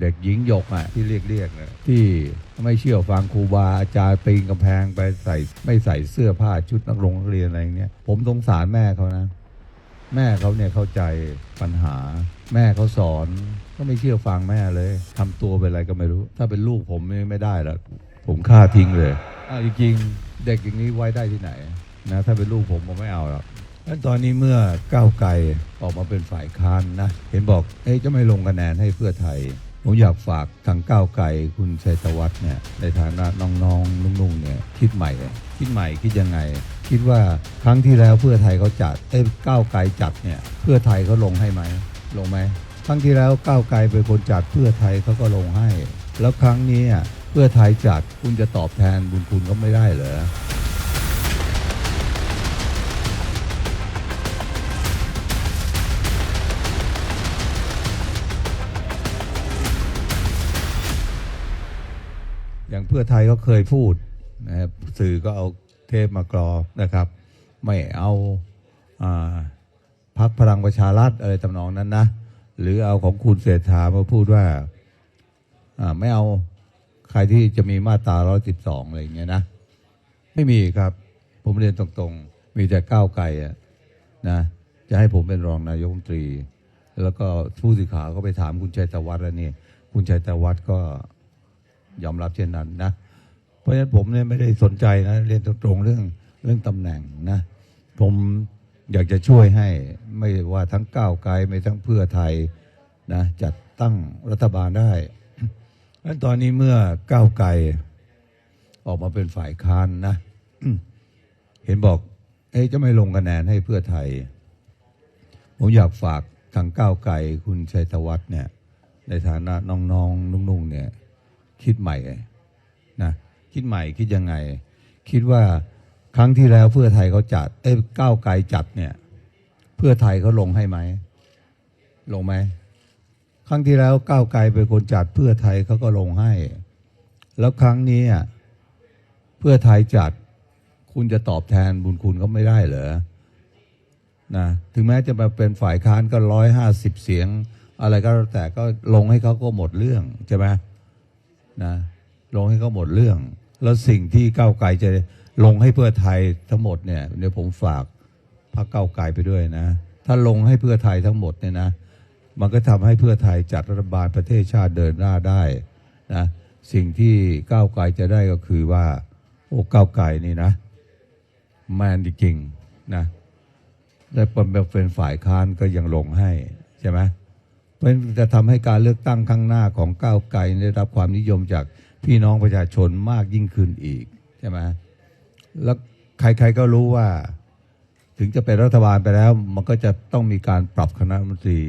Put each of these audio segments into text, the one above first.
เด็กหญิงหยกอะที่เรียกเรียกนะที่ไม่เชื่อฟังครูบาอาจารย์ปีนกำแพงไปใส่ไม่ใส่เสื้อผ้าชุดนักเรียนนักเรียนอะไรอย่างเงี้ยผมสงสารแม่เขานะ แม่เขาเนี่ยเข้าใจปัญหา แม่เขาสอนก็ไม่เชื่อฟังแม่เลยทำตัวเป็นอะไรก็ไม่รู้ ถ้าเป็นลูกผมนี่ไม่ได้หรอกผมฆ่าทิ้งเลยอ้าวจริงๆเด็กอย่างนี้ไว้ได้ที่ไหนนะถ้าเป็นลูกผมผมไม่เอาหรอกแล้วตอนนี้เมื่อก้าวไกลออกมาเป็นฝ่ายค้านนะ เห็นบอกเอ๊ะจะไม่ลงคะแนนให้เพื่อไทย ผมอยากฝากทางก้าวไกลคุณชัยธวัฒน์เนี่ยในฐานะน้องๆนุ่งๆเนี่ยคิดใหม่คิดใหม่คิดยังไง คิดว่าครั้งที่แล้วเพื่อไทยเขาจัดเอ้ก้าวไกลจัดเนี่ยเพื่อไทยเขาลงให้ไหมลงไหมครั้งที่แล้วก้าวไกลเป็นคนจัดเพื่อไทยเขาก็ลงให้ แล้วครั้งนี้อะเพื่อไทยจัดคุณจะตอบแทนบุญคุณเขาไม่ได้เหรอ พื่อไทยก็เคยพูดนะครับสื่อก็เอาเทปมากรอนะครับ ไม่เอาอาพักพลังประชารัฐอะไรตำนองนั้นนะหรือเอาของคุณเศรษฐามาพูดว่าอ่าไม่เอาใครที่จะมีมาตรา112 อะไรอย่างเงี้ยนะ ไม่มีครับ ผมเรียนตรงๆ มีแต่ก้าวไกลอะนะจะให้ผมเป็นรองนายกรัฐมนตรี แล้วก็ผู้สื่อข่าวก็ไปถามคุณชัยตวัฒน์แล้วนี่ คุณชัยตวัฒน์ก็ ยอมรับเช่นนั้นนะ เพราะฉะนั้นผมเนี่ยไม่ได้สนใจนะเรียนตรงๆเรื่องเรื่องตำแหน่งนะผมอยากจะช่วยให้ไม่ว่าทั้งก้าวไกลไม่ทั้งเพื่อไทยนะจัดตั้งรัฐบาลได้แล้วตอนนี้เมื่อก้าวไกลออกมาเป็นฝ่ายค้านนะ เห็นบอกเอ๊ะจะไม่ลงคะแนนให้เพื่อไทย ผมอยากฝากทางก้าวไกลคุณชัยธวัฒน์เนี่ย ในฐานะน้องๆนุ่งๆเนี่ย คิดใหม่นะคิดใหม่คิดยังไง คิดว่าครั้งที่แล้วเพื่อไทยเขาจัด เอ้ยก้าวไกลจัดเนี่ย เพื่อไทยเขาลงให้ไหมลงไหมครั้งที่แล้วก้าวไกลเป็นคนจัดเพื่อไทยเขาก็ลงให้ แล้วครั้งนี้อะเพื่อไทยจัด คุณจะตอบแทนบุญคุณเขาไม่ได้เหรอนะถึงแม้จะมาเป็นฝ่ายค้านก็ร้อยห้าสิบเสียง อะไรก็แล้วแต่ก็ลงให้เขาก็หมดเรื่องใช่ไหม นะลงให้เขาหมดเรื่อง แล้วสิ่งที่ก้าวไกลจะลงให้เพื่อไทยทั้งหมดเนี่ยเดี๋ยวผมฝากพรรคก้าวไกลไปด้วยนะ ถ้าลงให้เพื่อไทยทั้งหมดเนี่ยนะ มันก็ทำให้เพื่อไทยจัดรัฐบาลประเทศชาติเดินหน้าได้นะสิ่งที่ก้าวไกลจะได้ก็คือว่า โอ้ก้าวไกลนี่นะแมนจริงๆนะและเป็นฝ่ายค้านก็ยังลงให้ใช่ไหม ราะจะทำให้การเลือกตั้งข้างหน้าของก้าวไกลได้รับความนิยมจากพี่น้องประชาชนมากยิ่งขึ้นอีกใช่ไหมแล้วใครๆก็รู้ว่า ถึงจะเป็นรัฐบาลไปแล้ว มันก็จะต้องมีการปรับคณะรัฐมนตรี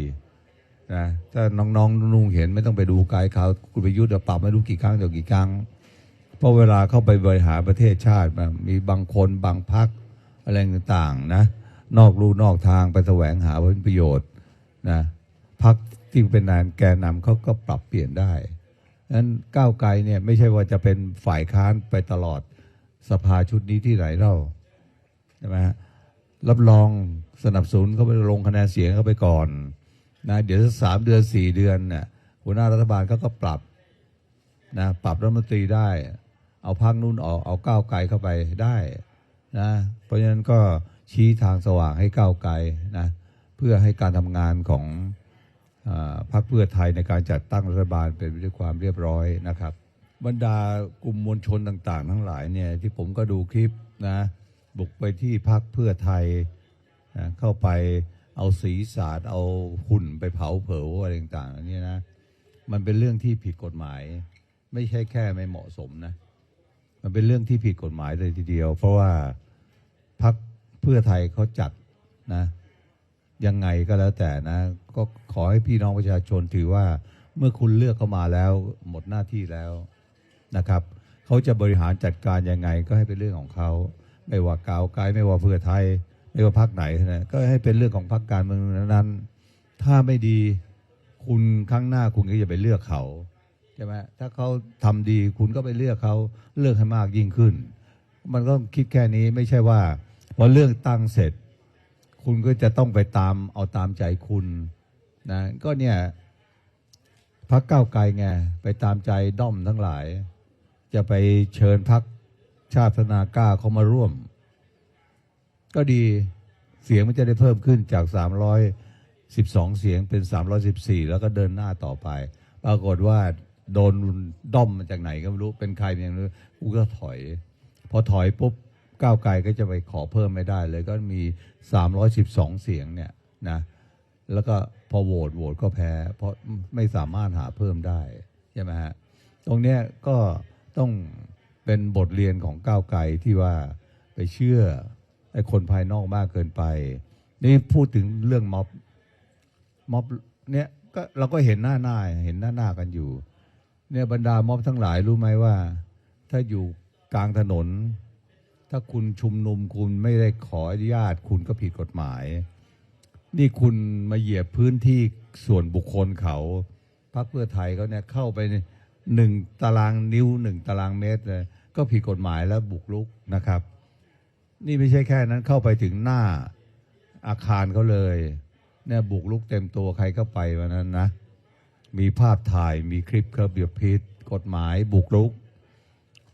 นะถ้าน้องๆนุ่งเห็นไม่ต้องไปดูกายเขาวคุณประยุทธ์จะปรับไม่รู้กี่ครั้งต่อกี่ครั้งเพราะเวลาเข้าไปบริหารประเทศชาติมีบางคนบางพักอะไรต่างๆนะนอกรูนอกทางไปแสวงหาผลประโยชน์นะพัก ที่เป็นนานแกนนำเขาก็ปรับเปลี่ยนได้นั้นก้าวไกลเนี่ยไม่ใช่ว่าจะเป็นฝ่ายค้านไปตลอดสภาชุดนี้ที่ไหนเล่าใช่ไหมฮะรับรองสนับสนุนเขาไปลงคะแนนเสียงเขาไปก่อนนะเดี๋ยวสามเดือนสี่เดือนเนี่ยหัวหน้ารัฐบาลเขาก็ปรับนะปรับรัฐมนตรีได้ เอาพักนู่นออกเอาก้าวไกลเข้าไปได้นะเพราะฉะนั้นก็ชี้ทางสว่างให้ก้าวไกลนะเพื่อให้การทำงานของ พรรคเพื่อไทยในการจัดตั้งรัฐบาลเป็นไปด้วยความเรียบร้อยนะครับ บรรดากลุ่มมวลชนต่างๆ ทั้งหลายเนี่ยที่ผมก็ดูคลิปนะบุกไปที่พรรคเพื่อไทยนะเข้าไปเอาสีสาดเอาหุ่นไปเผาเผาอะไรต่างๆนนี้นะมันเป็นเรื่องที่ผิดกฎหมาย ไม่ใช่แค่ไม่เหมาะสมนะมันเป็นเรื่องที่ผิดกฎหมายเลยทีเดียว เพราะว่าพักเพื่อไทยเขาจัดนะ ยังไงก็แล้วแต่นะ ก็ขอให้พี่น้องประชาชนถือว่าเมื่อคุณเลือกเข้ามาแล้วหมดหน้าที่แล้วนะครับเขาจะบริหารจัดการยังไงก็ให้เป็นเรื่องของเขาไม่ว่าก้าวไกลไม่ว่าเพื่อไทย ไม่ว่าพรรคไหนนะก็ให้เป็นเรื่องของพรรคการเมืองนั้นๆ ถ้าไม่ดีคุณครั้งหน้าคุณก็จะไปเลือกเขาใช่ไหมถ้าเขาทำดีคุณก็ไปเลือกเขาเลือกให้มากยิ่งขึ้น มันก็คิดแค่นี้ไม่ใช่ว่าพอเลือกตั้งเสร็จ คุณก็จะต้องไปตามเอาตามใจคุณนะก็เนี่ยพักเก้าไกลไงไปตามใจด้อมทั้งหลาย จะไปเชิญพักชาตินากล้าเขามาร่วม ก็ดีเสียงมันจะได้เพิ่มขึ้นจาก 312 เสียงเป็น 314 แล้วก็เดินหน้าต่อไป ปรากฏว่าโดนด้อมมาจากไหนก็ไม่รู้เป็นใครอย่างนี้กูก็ถอย พอถอยปุ๊บ ก้าวไกลก็จะไปขอเพิ่มไม่ได้เลยก็มี 312 เสียงเนี่ยนะแล้วก็พอโหวตโหวตก็แพ้ เพราะไม่สามารถหาเพิ่มได้ใช่ไหมฮะตรงเนี้ยก็ต้องเป็นบทเรียนของก้าวไกลที่ว่าไปเชื่อไอ้คนภายนอกมากเกินไป นี่พูดถึงเรื่องม็อบม็อบเนี่ยก็เราก็เห็นหน้าหน้าเห็นหน้าหน้ากันอยู่ เนี่ยบรรดาม็อบทั้งหลายรู้ไหมว่า ถ้าอยู่กลางถนน ถ้าคุณชุมนุมคุณไม่ได้ขออนุญาต คุณก็ผิดกฎหมาย นี่คุณมาเหยียบพื้นที่ส่วนบุคคลเขาพรรคเพื่อไทยเขาเนี่ยเข้าไปหนึ่งตารางนิ้วหนึ่งตารางเมตรเลยก็ผิดกฎหมายแล้วบุกรุกนะครับ นี่ไม่ใช่แค่นั้นเข้าไปถึงหน้าอาคารเขาเลยเนี่ยบุกรุกเต็มตัวใครก็ไปวันนั้นนะ มีภาพถ่ายมีคลิปครับเบียบพิษกฎหมายบุกรุก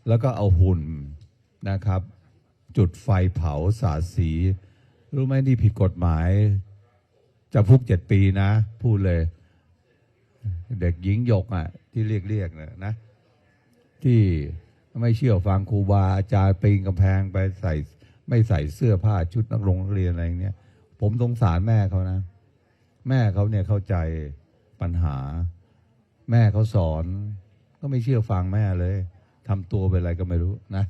แล้วก็เอาหุ่นนะครับ จุดไฟเผาสาสี รู้ไหมนี่ผิดกฎหมายจำคุกเจ็ดปีนะ พูดเลย เด็กหญิงยกอะ ที่เรียกเรียกนะนะ ที่ไม่เชื่อฟังครูบาอาจารย์ปีนกำแพงไปใส่ ไม่ใส่เสื้อผ้าชุดนักเรียนนักเรียนอะไรอย่างเงี้ยผมสงสารแม่เขานะ แม่เขาเนี่ยเข้าใจปัญหา แม่เขาสอน ก็ไม่เชื่อฟังแม่เลยทำตัวเป็นอะไรก็ไม่รู้นะ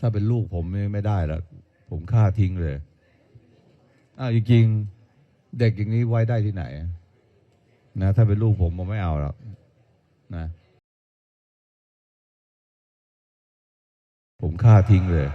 ถ้าเป็นลูกผมไม่ได้ละผมฆ่าทิ้งเลยอ้าวจริงๆเด็กอย่างนี้ไว้ได้ที่ไหนนะถ้าเป็นลูกผมผมไม่เอาหรอกนะ ผมฆ่าทิ้งเลย